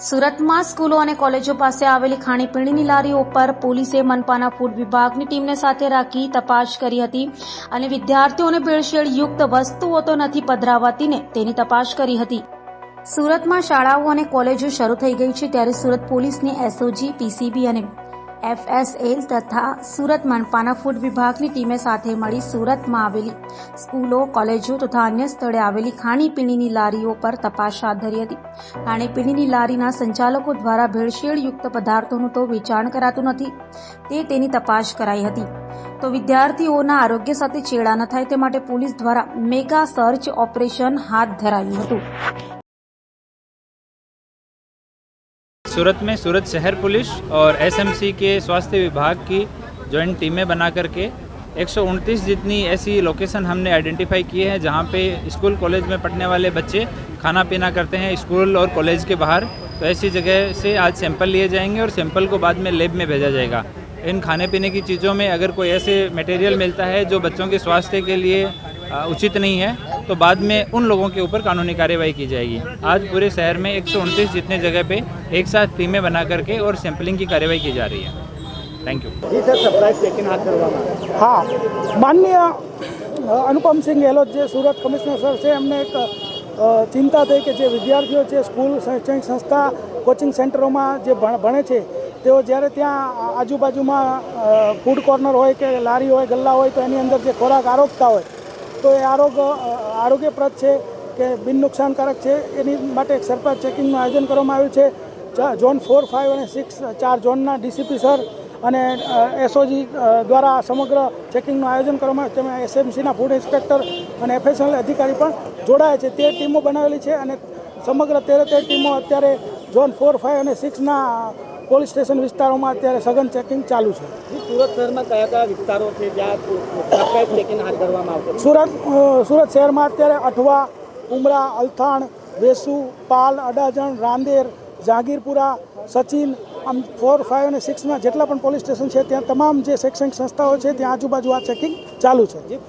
સુરતમાં સ્કૂલો અને કોલેજો પાસે આવેલી ખાણીપીણીની લારીઓ પર પોલીસે મનપાના ફૂડ વિભાગની ટીમને સાથે રાખી તપાસ કરી હતી અને વિદ્યાર્થીઓને ભેળસેળ યુક્ત વસ્તુઓ તો નથી પધરાવાતીને તેની તપાસ કરી હતી. સુરતમાં શાળાઓ અને કોલેજો શરૂ થઈ ગઈ છે ત્યારે સુરત પોલીસની એસઓજી, પીસીબી અને એફએસએલ તથા સુરત મનપાના ફૂડ વિભાગની ટીમે સાથે મળી સુરતમાં આવેલી સ્કૂલો, કોલેજો તથા અન્ય સ્થળે આવેલી ખાણીપીણીની લારીઓ પર તપાસ હાથ ધરી હતી. ખાણીપીણીની લારીના સંચાલકો દ્વારા ભેળસેળયુક્ત પદાર્થોનું તો વેચાણ કરાતું નથી, તે તેની તપાસ કરાઈ હતી. તો વિદ્યાર્થીઓના આરોગ્ય સાથે ચેડા ન થાય તે માટે પોલીસ દ્વારા મેગા સર્ચ ઓપરેશન હાથ ધરાયું હતું. सूरत में सूरत शहर पुलिस और एसएमसी के स्वास्थ्य विभाग की जॉइंट टीमें बना करके एक जितनी ऐसी लोकेशन हमने आइडेंटिफाई किए हैं, जहाँ पे स्कूल कॉलेज में पढ़ने वाले बच्चे खाना पीना करते हैं स्कूल और कॉलेज के बाहर। तो ऐसी जगह से आज सैंपल लिए जाएँगे और सैंपल को बाद में लेब में भेजा जाएगा। इन खाने पीने की चीज़ों में अगर कोई ऐसे मटेरियल मिलता है जो बच्चों के स्वास्थ्य के लिए उचित नहीं है तो बाद में उन लोगों के ऊपर कानूनी कार्यवाही की जाएगी आज पूरे शहर में एक जितने जगह पे एक साथ टीमें बना करके और सैंपलिंग की कार्यवाही की जा रही है thank you ji sir surprise checking હાથ કરવામાં આવે હા માનનીય અ, અનુપમસિંહ ગેહલોત જે સુરત કમિશનર સર છે એમને એક અ, ચિંતા થઈ કે જે વિદ્યાર્થીઓ છે સ્કૂલ શૈક્ષણિક સંસ્થા કોચિંગ સેન્ટરોમાં જે ભણ- ભણે છે તેઓ જ્યારે ત્યાં આજુબાજુમાં અ, ફૂડ કોર્નર હોય કે લારી હોય ગલ્લા હોય તો એની અંદર જે ખોરાક આરોગતા હોય તો એ આરોગ્ય, આરોગ્યપ્રદ છે કે બિન નુકસાનકારક છે? એની માટે એક સરપ્રાઇઝ ચેકિંગનું આયોજન કરવામાં આવ્યું છે. ઝોન ફોર ફાઇવ અને સિક્સ, ચાર ઝોનના ડીસીપી સર અને એસઓજી દ્વારા સમગ્ર ચેકિંગનું આયોજન કરવામાં આવ્યું. તેમાં એસએમસીના ફૂડ ઇન્સ્પેક્ટર અને એફએસએલ અધિકારી પણ જોડાયા છે. તે ટીમો બનાવેલી છે અને સમગ્ર તેરે તેર ટીમો અત્યારે ઝોન ફોર ફાઇવ અને સિક્સના પોલીસ સ્ટેશન વિસ્તારોમાં અત્યારે સઘન ચેકિંગ ચાલુ છે. સુરત શહેરમાં કયા કયા વિસ્તારો છે જ્યાં ચેકિંગ હાથ ધરવામાં આવશે? સુરત સુરત શહેરમાં અત્યારે અઠવા ઉમરા અલથાણ વેસુ પાલ અડાજણ રાંદેર જાગીરપુરા સચિન આમ ફોર ફાઇવ અને સિક્સના જેટલા પણ પોલીસ સ્ટેશન છે ત્યાં તમામ જે શૈક્ષણિક સંસ્થાઓ છે ત્યાં આજુબાજુ આ ચેકિંગ ચાલુ છે.